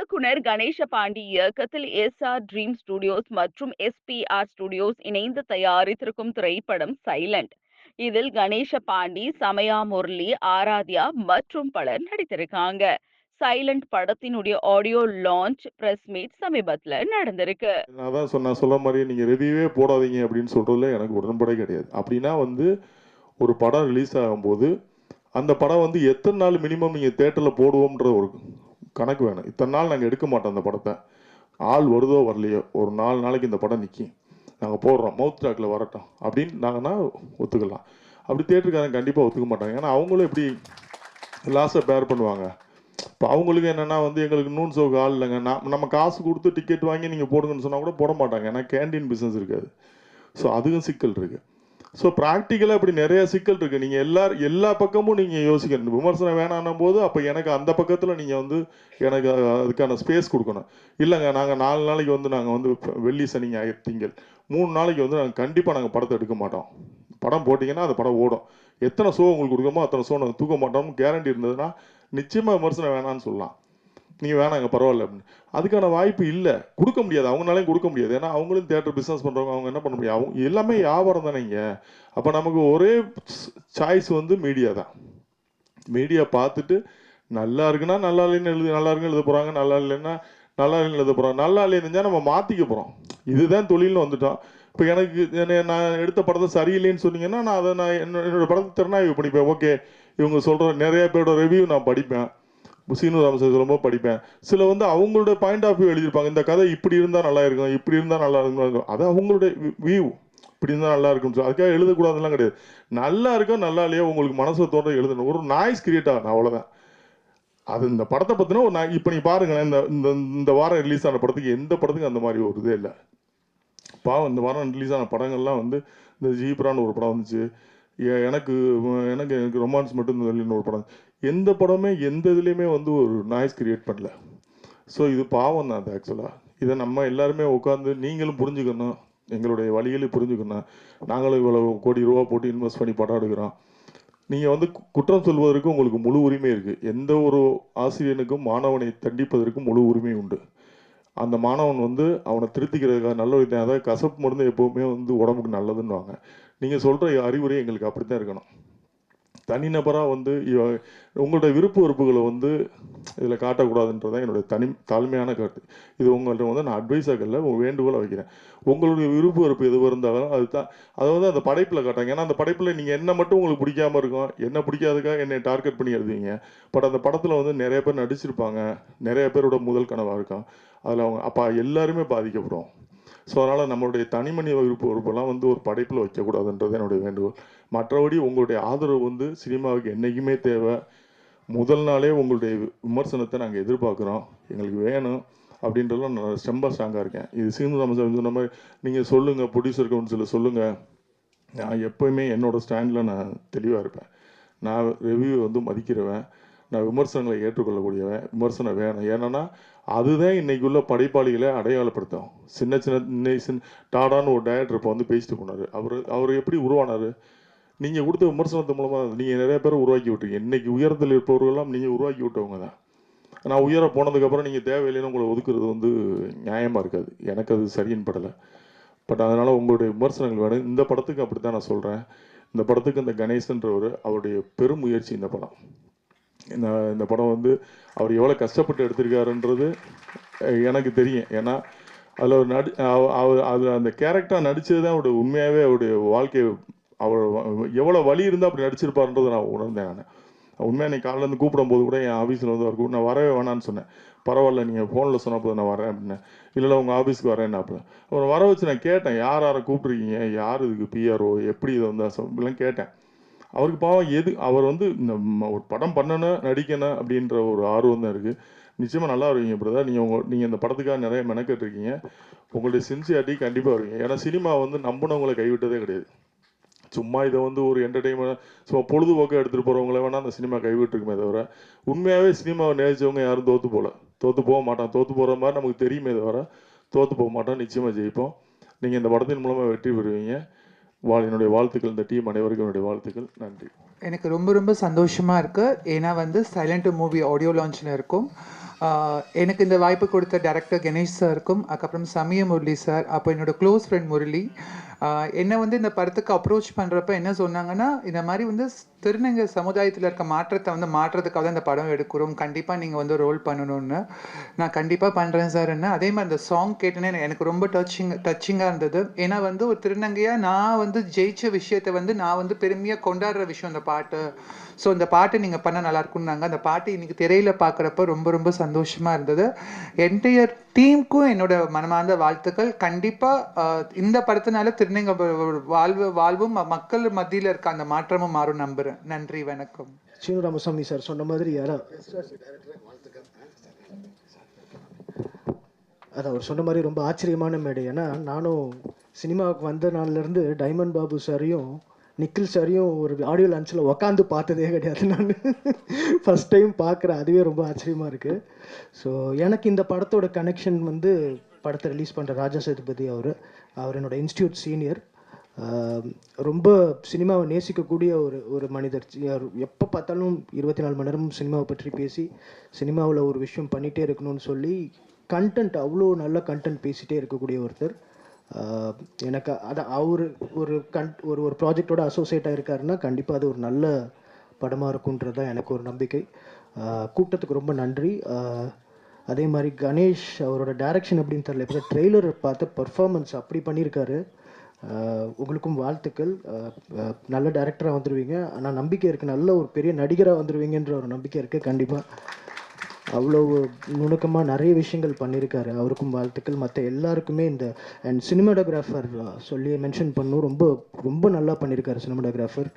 இயக்குனர் கணேச பாண்டி இயக்கத்தில் S R dream studios மற்றும் எஸ்பிஆர் ஸ்டுடியோஸ் இணைந்து தயாரித்திருக்கும் திரைப்படம் சைலண்ட் இதில் கணேச பாண்டி சமயா முரளி ஆராத்யா மற்றும் பலர் நடித்திருக்காங்க. சைலண்ட் படத்தினுடைய ஆடியோ லான்ச் பிரஸ் மீட் சமீபத்தில் நடந்திருக்கு. நான் தான் சொன்ன சொல்ல மாதிரி நீங்கள் ரிவ்யூவே போடாதீங்க அப்படின்னு சொல்றதுல எனக்கு உடன்படை கிடையாது. அப்படின்னா வந்து ஒரு படம் ரிலீஸ் ஆகும்போது அந்த படம் வந்து எத்தனை நாள் மினிமம் நீங்கள் தேட்டரில் போடுவோம்ன்ற ஒரு கணக்கு வேணும். இத்தனை நாள் நாங்கள் எடுக்க மாட்டோம் அந்த படத்தை. ஆள் வருதோ வரலையோ ஒரு நாலு நாளைக்கு இந்த படம் நிற்கும் நாங்கள் போடுறோம். மவுத் டாக்கில் வரட்டும். அப்படின்னு நாங்கன்னா ஒத்துக்கலாம். அப்படி தேட்டருக்காரங்க கண்டிப்பாக ஒத்துக்க மாட்டாங்க. ஏன்னா அவங்களும் எப்படி லாஸை பேர் பண்ணுவாங்க. இப்போ அவங்களுக்கு என்னென்னா வந்து எங்களுக்கு நூன் சோக்கு ஆள் இல்லைங்க. நான் நம்ம காசு கொடுத்து டிக்கெட் வாங்கி நீங்கள் போடுங்கன்னு சொன்னால் கூட போட மாட்டாங்க. ஏன்னா கேண்டீன் பிஸ்னஸ் இருக்காது. ஸோ அதுக்கும் சிக்கல் இருக்குது ஸோ ப்ராக்டிக்கலாக இப்படி நிறைய சிக்கல் இருக்குது நீங்கள் எல்லா எல்லா பக்கமும் நீங்கள் யோசிக்கணும். விமர்சனம் வேணான்னும் போது அப்போ எனக்கு அந்த பக்கத்தில் நீங்கள் வந்து எனக்கு அதுக்கான ஸ்பேஸ் கொடுக்கணும். இல்லைங்க நாங்கள் நாலு நாளைக்கு வந்து நாங்கள் வந்து வெள்ளி சனி ஞாயிறு திங்கள். மூணு நாளைக்கு வந்து நாங்கள் கண்டிப்பாக நாங்கள் படத்தை எடுக்க மாட்டோம். படம் போட்டிங்கன்னா அந்த படம் ஓடும். எத்தனை ஷோ உங்களுக்கு கொடுக்கமோ அத்தனை ஷோ நாங்கள் தூக்க மாட்டோம்னு கேரண்டி இருந்ததுன்னா நிச்சயமாக விமர்சனம் வேணான்னு சொல்லலாம். நீங்கள் வேணாங்க பரவாயில்ல அப்படின்னு. அதுக்கான வாய்ப்பு இல்லை. கொடுக்க முடியாது. அவங்களாலையும் கொடுக்க முடியாது. ஏன்னா அவங்களும் தேட்டர் பிஸ்னஸ் பண்ணுறவங்க அவங்க என்ன பண்ண முடியும்? அவங்க எல்லாமே வியாபாரம் தானே இங்கே. அப்போ நமக்கு ஒரே சாய்ஸ் வந்து மீடியா தான். மீடியா பார்த்துட்டு நல்லா இருக்குன்னா நல்லா இல்லைன்னு எழுதி நல்லா இருக்குன்னு எழுத போகிறாங்க நல்லா இல்லைன்னா நல்லா இல்லைன்னு எழுத போகிறோம் நல்லா இல்லைன்னு நம்ம மாற்றிக்க போகிறோம் இதுதான் தொழில்னு வந்துட்டோம். இப்போ எனக்கு நான் எடுத்த படத்தை சரியில்லைன்னு சொன்னீங்கன்னா நான் அதை நான் என்னோட என்னோட படத்தை திறனாய்வு பண்ணிப்பேன். ஓகே இவங்க சொல்கிற நிறைய பேரோட ரிவ்யூ நான் படிப்பேன். சீனு ராமசாமி ரொம்ப படிப்பேன். சில வந்து அவங்களோட பாயிண்ட் ஆஃப் வியூ எழுதியிருப்பாங்க. இந்த கதை இப்படி இருந்தால் நல்லா இருக்கும் இப்படி இருந்தால் நல்லா இருக்கும் அது அவங்களுடைய வியூ இப்படி இருந்தால் நல்லா இருக்கும்னு சொல்லி. அதுக்காக எழுதக்கூடாதுலாம் கிடையாது. நல்லா இருக்கோ நல்லா இல்லையோ உங்களுக்கு மனசு தோன்ற எழுதணும். ஒரு நாய்ஸ் கிரியேட் ஆகணும் அவ்வளோதான் அது இந்த படத்தை பற்றினா ஒரு நான் இப்போ நீ பாருங்களேன் இந்த இந்த இந்த வாரம் ரிலீஸ் ஆன படத்துக்கு எந்த படத்துக்கும் அந்த மாதிரி ஒரு இதே இல்லை. பாவம் இந்த வாரம் ரிலீஸ் ஆன படங்கள்லாம் வந்து இந்த ஜீப்ரான்னு ஒரு படம் வந்துச்சு. எனக்கு எனக்கு எனக்கு ரொமான்ஸ் மட்டும் இந்த ஒரு படம். எந்த படமே எந்த இதுலேயுமே வந்து ஒரு நாய்ஸ் கிரியேட் பண்ணல. ஸோ இது பாவம் தான் அது ஆக்சுவலாக இதை நம்ம எல்லாருமே உட்காந்து நீங்களும் புரிஞ்சுக்கணும். எங்களுடைய வழிகளை புரிஞ்சுக்கணும். நாங்களும் இவ்வளோ கோடி ரூபா போட்டு இன்வெஸ்ட் பண்ணி படம் எடுக்கிறோம். நீங்கள் வந்து கு- குற்றம் சொல்வதற்கு உங்களுக்கு முழு உரிமை இருக்குது எந்த ஒரு ஆசிரியனுக்கும் மாணவனை தண்டிப்பதற்கு முழு உரிமை உண்டு. அந்த மாணவன் வந்து அவனை திருத்திக்கிறதுக்காக நல்ல விதம் அதாவது கசப்பு மருந்து எப்போவுமே வந்து உடம்புக்கு நல்லதுன்னுவாங்க. நீங்கள் சொல்கிற அறிவுரை எங்களுக்கு அப்படி தான் இருக்கணும். தனிநபராக வந்து உங்களுடைய விருப்ப வெறுப்புகளை வந்து இதில் காட்டக்கூடாதுன்றது தான் என்னுடைய தனி தாழ்மையான கருத்து. இது உங்கள்ட்ட வந்து நான் அட்வைஸாக இல்லை உங்கள் வேண்டுகோளை வைக்கிறேன். உங்களுடைய விருப்ப வெறுப்பு எது இருந்தாலும் அதுதான் அதை வந்து அந்த படைப்பில் காட்டாங்க ஏன்னா அந்த படைப்பில் நீங்கள் என்ன மட்டும் உங்களுக்கு பிடிக்காம இருக்கும் என்ன பிடிக்காதுக்காக என்னை டார்கெட் பண்ணி எழுதுவீங்க. பட் அந்த படத்தில் வந்து நிறைய பேர் நடிச்சிருப்பாங்க நிறைய பேரோட முதல் கனவாக இருக்கும். அதில் அவங்க அப்போ எல்லாருமே பாதிக்கப்படும். ஸோ அதனால் நம்மளுடைய தனிமனித விருப்ப வெறுப்பெல்லாம் வந்து ஒரு படைப்பில் வைக்கக்கூடாதுன்றது என்னுடைய வேண்டுகோள். மற்றபடி உங்களுடைய ஆதரவு வந்து சினிமாவுக்கு என்றைக்குமே தேவை. முதல் நாளே உங்களுடைய விமர்சனத்தை நாங்கள் எதிர்பார்க்குறோம். எங்களுக்கு வேணும் அப்படின்றதுல நான் ரொம்ப ஸ்ட்ராங்காக இருக்கேன். இது சீனு ராமசாமி சொன்ன மாதிரி நீங்கள் சொல்லுங்கள் ப்ரொடியூசர் கவுன்சிலில் சொல்லுங்கள் நான் எப்போயுமே என்னோட ஸ்டாண்டில் நான் தெளிவாக இருப்பேன். நான் ரிவ்யூ வந்து மதிக்கிறவன். நான் விமர்சனங்களை ஏற்றுக்கொள்ளக்கூடியவன். விமர்சனம் வேணும். ஏன்னா அதுதான் இன்னைக்குள்ள படைப்பாளிகளை அடையாளப்படுத்தும். சின்ன சின்ன இன்னை சின்ன டாடான்னு ஒரு டேரக்டர் இப்போ வந்து பேசிட்டு போனார். அவர் அவர் எப்படி உருவானார்? நீங்கள் கொடுத்த விமர்சனத்து மூலமாக நீங்கள் நிறைய பேர் உருவாக்கி விட்டீங்க. இன்றைக்கி உயரத்தில் இருப்பவர்களெல்லாம் நீங்கள் உருவாக்கி விட்டவங்க தான். நான் உயர போனதுக்கப்புறம் நீங்கள் தேவையில்லைன்னு உங்களை ஒதுக்குறது வந்து நியாயமாக இருக்காது. எனக்கு அது சரின்னு படலை. பட் அதனால் உங்களுடைய விமர்சனங்கள் வேணும். இந்த படத்துக்கு அப்படி தான் நான் சொல்கிறேன் இந்த படத்துக்கு இந்த கணேசன்றவர் அவருடைய பெரும் முயற்சி இந்த படம். இந்த இந்த படம் வந்து அவர் எவ்வளோ கஷ்டப்பட்டு எடுத்திருக்காருன்றது எனக்கு தெரியும். ஏன்னா அதில் ஒரு நடி அவ- அவர் அது அந்த கேரக்டராக நடித்தது தான் அவருடைய உண்மையாகவே அவருடைய வாழ்க்கை அவர் எவ்வளோ வழி இருந்தால் அப்படி நடிச்சிருப்பாருன்றதை நான் உணர்ந்தேன் நான். உண்மையாக இன்னைக்கு காலையிலேருந்து கூப்பிடும்போது கூட என் ஆஃபீஸில் வந்து அவர் நான் வரவே வேணான்னு சொன்னேன். பரவாயில்ல நீங்கள் ஃபோனில் சொன்னப்போ நான் வரேன் அப்படின்னேன் இல்லை உங்கள் ஆஃபீஸ்க்கு வரேன் அப்படின்னு அப்புறம் வர வச்சு நான் கேட்டேன் யார் யாரை கூப்பிட்ருக்கீங்க யார் இதுக்கு பிஆர்ஓ எப்படி இதை வந்து அசம்- இப்படிலாம் கேட்டேன். அவருக்கு பாவம் எது அவர் வந்து இந்த ஒரு படம் பண்ணணும் நடிக்கணும் அப்படின்ற ஒரு ஆர்வம் தான் இருக்குது நிச்சயமாக நல்லா வருவீங்க பிரதர். நீங்கள் உங்கள் நீங்கள் இந்த படத்துக்காக நிறைய மெனக்கெட்டு இருக்கீங்க உங்களுடைய சின்சியாரிட்டி கண்டிப்பாக வருவீங்க. ஏன்னா சினிமா வந்து நம்பினவங்களை கைவிட்டதே கிடையாது. சும்மா இதை வந்து ஒரு என்டர்டெயின்மெண்ட் சும்மா பொழுதுபோக்காக எடுத்துகிட்டு போகிறவங்கள வேணால் அந்த சினிமா கைவிட்டுருக்குமே தவிர உண்மையாகவே சினிமாவை நேசிச்சவங்க யாரும் தோற்று போகல தோற்று போக மாட்டான் தோற்று போகிற மாதிரி நமக்கு தெரியுமே தவிர தோற்று போக மாட்டோம். நிச்சயமாக ஜெயிப்போம். நீங்கள் இந்த படத்தின் மூலமாக வெற்றி பெறுவீங்க. வா என்னுடைய வாழ்த்துக்கள் இந்த டீம் அனைவருக்கும் என்னுடைய வாழ்த்துக்கள். நன்றி. எனக்கு ரொம்ப ரொம்ப சந்தோஷமாக இருக்குது ஏன்னா வந்து சைலண்ட் மூவி ஆடியோ லான்ச்சில் இருக்கும். எனக்கு இந்த வாய்ப்பு கொடுத்த டேரக்டர் கணேஷ் சாருக்கும் அதுக்கப்புறம் சமய முரளி சார் அப்போ என்னோடய க்ளோஸ் ஃப்ரெண்ட் முரளி என்னை வந்து இந்த படத்துக்கு அப்ரோச் பண்ணுறப்ப என்ன சொன்னாங்கன்னா இந்த மாதிரி வந்து திருநங்கை சமுதாயத்தில் இருக்க மாற்றத்தை வந்து மாற்றுறதுக்காக தான் இந்த படம் எடுக்கிறோம். கண்டிப்பாக நீங்கள் வந்து ரோல் பண்ணணும்னு. நான் கண்டிப்பாக பண்ணுறேன் சார் என்ன அதே மாதிரி அந்த சாங் கேட்டேனே எனக்கு ரொம்ப டச்சிங் டச்சிங்காக இருந்தது. ஏன்னா வந்து ஒரு திருநங்கையாக நான் வந்து ஜெயிச்ச விஷயத்தை வந்து நான் வந்து பெருமையாக கொண்டாடுற விஷயம் இந்த பாட்டு. ஸோ இந்த பாட்டு நீங்கள் பண்ண நல்லா இருக்கும்னாங்க அந்த பாட்டு இன்னைக்கு திரையில் பார்க்குறப்ப ரொம்ப ரொம்ப சந்தோஷமாக இருந்தது. என்டையர் டீமுக்கும் என்னோட மனமார்ந்த வாழ்த்துக்கள். கண்டிப்பாக இந்த படத்தினால திரு வ- வாழ்வு வாழ்வும் ம- மக்கள் மத்தியில் இருக்க அந்த மாற்றமும் மாறும் நம்புகிறேன் நன்றி வணக்கம். சீனு ராமசாமி சார் சொன்ன மாதிரி யாரா? அது அவர் சொன்ன மாதிரி ரொம்ப ஆச்சரியமான மேடை. ஏன்னா நானும் சினிமாவுக்கு வந்த நாள்லேருந்து டைமண்ட் பாபு சாரையும் நிக்கில் சாரையும் ஒரு ஆடியோ லான்ச்சில் உக்காந்து பார்த்ததே கிடையாது நான். ஃபஸ்ட் டைம் பார்க்குறேன். அதுவே ரொம்ப ஆச்சரியமாக இருக்குது ஸோ எனக்கு இந்த படத்தோட கனெக்ஷன் வந்து படத்தை ரிலீஸ் பண்ணுற ராஜா சேதுபதி அவர் அவர் என்னோட இன்ஸ்டியூட் சீனியர் ரொம்ப சினிமாவை நேசிக்கக்கூடிய ஒரு ஒரு மனிதர். எப்போ பார்த்தாலும் இருபத்தி நாலு மணி நேரமும் சினிமாவை பற்றி பேசி சினிமாவில் ஒரு விஷயம் பண்ணிகிட்டே இருக்கணும்னு சொல்லி கண்டென்ட் அவ்வளோ நல்ல கண்டென்ட் பேசிகிட்டே இருக்கக்கூடிய ஒருத்தர். எனக்கு அது அவர் ஒரு கண் ஒரு ஒரு ப்ராஜெக்டோட அசோசியேட் ஆகிருக்காருன்னா கண்டிப்பாக அது ஒரு நல்ல படமாக இருக்குன்றது தான் எனக்கு ஒரு நம்பிக்கை. கூட்டத்துக்கு ரொம்ப நன்றி. அதே மாதிரி கணேஷ் அவரோட டேரக்ஷன் அப்படின்னு தெரியல. இப்போ ட்ரெய்லர் பார்த்த பர்ஃபார்மன்ஸ் அப்படி பண்ணியிருக்காரு. உங்களுக்கும் வாழ்த்துக்கள். நல்ல டேரக்டராக வந்துடுவீங்க ஆனால் நம்பிக்கை இருக்குது நல்ல ஒரு பெரிய நடிகராக வந்துடுவீங்கன்ற ஒரு நம்பிக்கை இருக்குது கண்டிப்பாக அவ்வளோ நுணுக்கமாக நிறைய விஷயங்கள் பண்ணியிருக்காரு. அவருக்கும் வாழ்த்துக்கள். மற்ற எல்லாருக்குமே இந்த அண்ட் சினிமாடோகிராஃபர் சொல்லி மென்ஷன் பண்ணும் ரொம்ப ரொம்ப நல்லா பண்ணியிருக்காரு சினிமாடோகிராஃபர்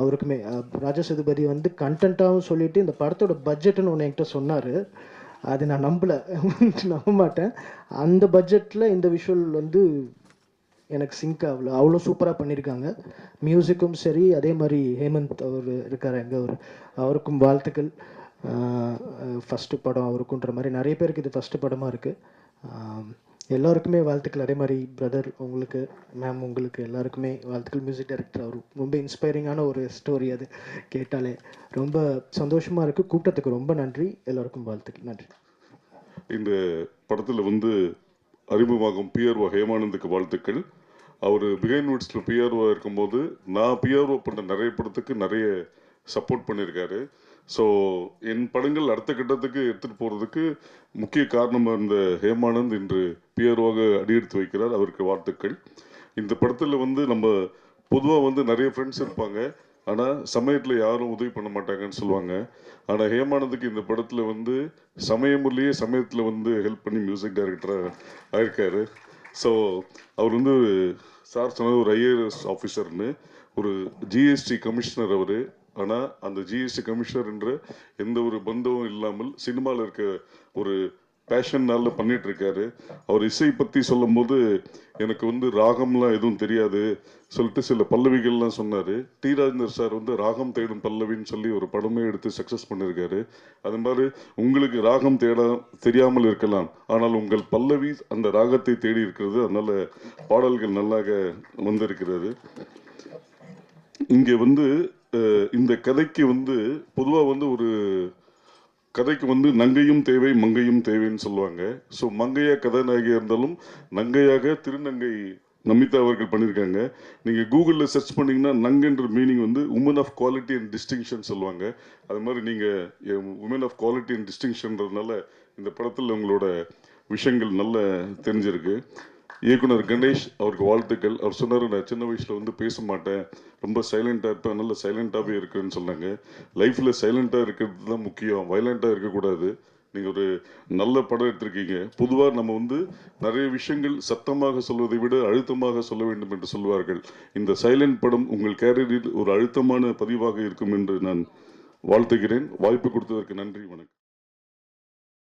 அவருக்குமே ராஜசேதுபதி ராஜா வந்து கண்டென்ட்டாகவும் சொல்லிவிட்டு இந்த படத்தோட பட்ஜெட்டுன்னு ஒன்று என்கிட்ட சொன்னார். அது நான் நம்பலை. நம்ப மாட்டேன். அந்த பட்ஜெட்டில் இந்த விஷுவல் வந்து எனக்கு சிங்க் ஆகல. அவ்வளோ சூப்பராக பண்ணியிருக்காங்க மியூசிக்கும் சரி அதே மாதிரி ஹேமந்த் அவர் இருக்கார் எங்கே அவர். அவருக்கும் வாழ்த்துக்கள். ஃபஸ்ட்டு படம் அவருக்குன்ற மாதிரி நிறைய பேருக்கு இது ஃபஸ்ட்டு படமாக இருக்குது எல்லாருக்குமே வாழ்த்துக்கள். அதே மாதிரி பிரதர் உங்களுக்கு மேம் உங்களுக்கு எல்லாருக்குமே வாழ்த்துக்கள். மியூசிக் டைரக்டர் அவர். ரொம்ப இன்ஸ்பைரிங்கான ஒரு ஸ்டோரி அது கேட்டாலே. ரொம்ப சந்தோஷமாக இருக்குது கூட்டத்துக்கு ரொம்ப நன்றி. எல்லாருக்கும் வாழ்த்துக்கள். நன்றி. இந்த படத்தில் வந்து அறிமுகமாகும் பிஆர்ஓ ஹேமானந்துக்கு வாழ்த்துக்கள். அவர் பிகைன் வுட்ஸில் பிஆர்ஓ இருக்கும்போது நான் பிஆர்ஓ பண்ண நிறைய படத்துக்கு நிறைய சப்போர்ட் பண்ணியிருக்காரு. ஸோ என் படங்கள் அடுத்த கட்டத்துக்கு எடுத்துகிட்டு போகிறதுக்கு முக்கிய காரணமாக இருந்த ஹேமானந்த் இன்று பிஆர்ஓவாக அடியெடுத்து வைக்கிறார். அவருக்கு வாழ்த்துக்கள். இந்த படத்தில் வந்து நம்ம பொதுவாக வந்து நிறைய ஃப்ரெண்ட்ஸ் இருப்பாங்க. ஆனால் சமயத்தில் யாரும் உதவி பண்ண மாட்டாங்கன்னு சொல்லுவாங்க. ஆனால் ஹேமானந்துக்கு இந்த படத்தில் வந்து சமயமுள்ளேயே சமயத்தில் வந்து ஹெல்ப் பண்ணி மியூசிக் டைரக்டராக ஆயிருக்காரு. ஸோ அவர் வந்து சார் சொன்னது ஒரு ஐஏஎஸ் ஆஃபீஸர்னு ஒரு ஜிஎஸ்டி கமிஷனர் அவர். ஆனால் அந்த ஜிஎஸ்டி கமிஷனர் என்ற எந்த ஒரு பந்தமும் இல்லாமல் சினிமாவில் இருக்க ஒரு பேஷன்னால பண்ணிட்டு இருக்காரு அவர் இசை பற்றி சொல்லும்போது எனக்கு வந்து ராகம்லாம் எதுவும் தெரியாது. சொல்லிட்டு சில பல்லவிகள்லாம் சொன்னார். டி. ராஜேந்தர் சார் வந்து ராகம் தேடும் பல்லவின்னு சொல்லி ஒரு படமே எடுத்து சக்ஸஸ் பண்ணியிருக்காரு அது மாதிரி உங்களுக்கு ராகம் தேட தெரியாமல் இருக்கலாம். ஆனால் உங்கள் பல்லவி அந்த ராகத்தை தேடி இருக்கிறது. அதனால் பாடல்கள் நல்லாக வந்திருக்கிறது. இங்கே வந்து இந்த கதைக்கு வந்து பொதுவாக வந்து ஒரு கதைக்கு வந்து நங்கையும் தேவை மங்கையும் தேவைன்னு சொல்லுவாங்க. ஸோ மங்கையா கதாநாயகியாக இருந்தாலும் நங்கையாக திருநங்கை நமிதா அவர்கள் பண்ணியிருக்காங்க நீங்கள் கூகுளில் சர்ச் பண்ணீங்கன்னா நங்கன்ற மீனிங் வந்து woman of quality and distinction சொல்லுவாங்க. அது மாதிரி நீங்கள் உமன் ஆஃப் குவாலிட்டி அண்ட் டிஸ்டிங்ஷன்றதுனால இந்த படத்தில் உங்களோட விஷயங்கள் நல்ல தெரிஞ்சிருக்கு. இயக்குனர் கணேஷ் அவருக்கு வாழ்த்துக்கள். அவர் சொன்னார் நான் சின்ன வயசில் வந்து பேச மாட்டேன். ரொம்ப சைலண்ட்டாக இருப்பேன். நல்ல சைலண்ட்டாகவே இருக்குன்னு சொன்னாங்க. லைஃப்பில் சைலண்ட்டாக இருக்கிறது தான் முக்கியம். வயலண்ட்டாக இருக்கக்கூடாது. நீங்கள் ஒரு நல்ல படம் எடுத்திருக்கீங்க. பொதுவாக நம்ம வந்து நிறைய விஷயங்கள் சத்தமாக சொல்வதை விட அழுத்தமாக சொல்ல வேண்டும் என்று சொல்வார்கள். இந்த சைலண்ட் படம் உங்கள் கேரியரில் ஒரு அழுத்தமான பதிவாக இருக்கும் என்று நான் வாழ்த்துகிறேன். வாய்ப்பு கொடுத்ததற்கு நன்றி வணக்கம்.